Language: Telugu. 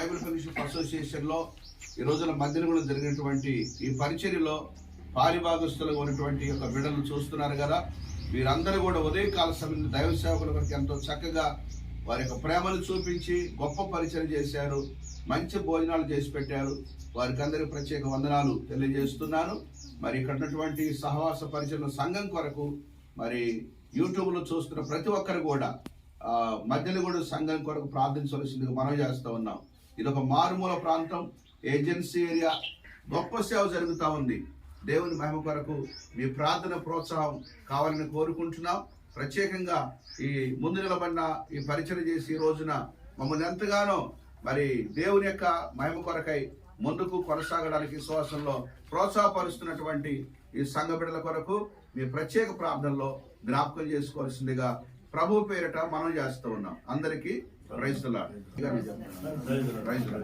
రోజుల రోజున కూడా జరిగినటువంటి ఈ పరిచర్యలో పారిభాగస్తులుగా ఉన్నటువంటి యొక్క బిడ్డలు చూస్తున్నారు కదా. వీరందరూ కూడా ఉదయకాల సమయంలో దైవ సేవకుల వరకు ఎంతో చక్కగా వారి యొక్క ప్రేమను చూపించి గొప్ప పరిచయం చేశారు. మంచి భోజనాలు చేసి పెట్టారు. వారికి అందరికీ ప్రత్యేక వందనాలు తెలియజేస్తున్నాను. మరి ఇక్కడ ఉన్నటువంటి సహవాస పరిచయం సంఘం కొరకు మరి యూట్యూబ్లో చూస్తున్న ప్రతి ఒక్కరు కూడా మధ్యలో కూడా సంఘం కొరకు ప్రార్థించవలసిందిగా మనం చేస్తూ ఉన్నాం. ఇది ఒక మారుమూల ప్రాంతం ఏజెన్సీ ఏరియా. గొప్ప సేవ జరుగుతూ ఉంది. దేవుని మహిమ కొరకు మీ ప్రార్థన ప్రోత్సాహం కావాలని కోరుకుంటున్నాం. ప్రత్యేకంగా ఈ ముందు నిలబడిన ఈ పరిచయం చేసి ఈ రోజున మమ్మల్ని ఎంతగానో మరి దేవుని యొక్క మహిమ కొరకై ముందుకు కొనసాగడానికి విశ్వాసంలో ప్రోత్సాహపరుస్తున్నటువంటి ఈ సంఘ బిడ్డల కొరకు మీ ప్రత్యేక ప్రార్థనలో జ్ఞాపకం చేసుకోవాల్సిందిగా ప్రభు పేరిట మనం చేస్తూ ఉన్నాం. అందరికీ రైతుల రైతుల